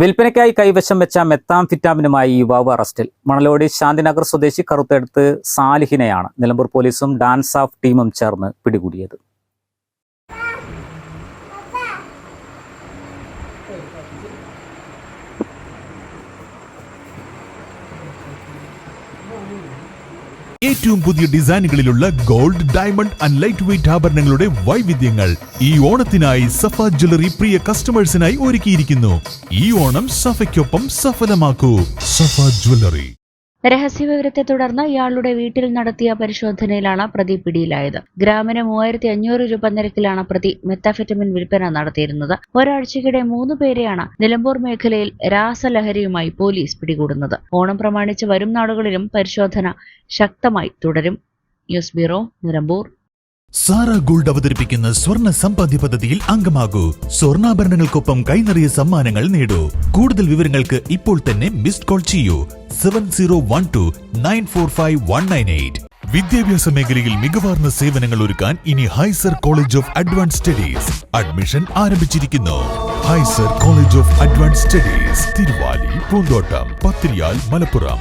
വിൽപ്പനയ്ക്കായി കൈവശം വെച്ച മെത്താം മെത്താംഫിറ്റാമിനുമായി യുവാവ് അറസ്റ്റിൽ. മണലോടി ശാന്തിനഗർ സ്വദേശി കറുത്തെടുത്ത് സാലിഹിനെയാണ് നിലമ്പൂർ പോലീസും ഡാൻസ് ഓഫ് ടീമും ചേർന്ന് പിടികൂടിയത്. ഏറ്റവും പുതിയ ഡിസൈനുകളിലുള്ള gold diamond and light weight ആഭരണങ്ങളുടെ വൈവിധ്യങ്ങൾ ഈ ഓണത്തിനായി സഫ ജ്വല്ലറി പ്രിയ കസ്റ്റമേഴ്സിനായി ഒരുക്കിയിരിക്കുന്നു. ഈ ഓണം സഫയ്ക്കൊപ്പം സഫലമാക്കൂ. സഫ ജ്വല്ലറി. രഹസ്യവിവരത്തെ തുടർന്ന് ഇയാളുടെ വീട്ടിൽ നടത്തിയ പരിശോധനയിലാണ് പ്രതി പിടിയിലായത്. ഗ്രാമിന് മൂവായിരത്തി അഞ്ഞൂറ് രൂപ നിരക്കിലാണ് പ്രതി മെത്താഫെറ്റമിൻ വിൽപ്പന നടത്തിയിരുന്നത്. ഒരാഴ്ചക്കിടെ മൂന്ന് പേരെയാണ് നിലമ്പൂർ മേഖലയിൽ രാസലഹരിയുമായി പോലീസ് പിടികൂടുന്നത്. ഓണം പ്രമാണിച്ച് വരും നാടുകളിലും പരിശോധന ശക്തമായി തുടരും. News bureau Nilambur. Sara gold അവതരിപ്പിക്കുന്ന സ്വർണ സമ്പാദ്യ പദ്ധതിയിൽ അംഗമാകൂ. സ്വർണാഭരണങ്ങൾക്കൊപ്പം കൈനിറിയ സമ്മാനങ്ങൾ നേടൂ. കൂടുതൽ വിവരങ്ങൾക്ക് ഇപ്പോൾ തന്നെ മിസ്ഡ് കോൾ ചെയ്യൂ. Seven zero one two nine four five one nine eight വിദ്യാഭ്യാസ മേഖലയിൽ മികവാർന്ന സേവനങ്ങൾ ഒരുക്കാൻ ഇനി ഹൈസർ college of advance studies admission ആരംഭിച്ചിരിക്കുന്നു. ഹൈസർ college of advance studies Thiruvali Poonthottam Pathiriyal Malappuram.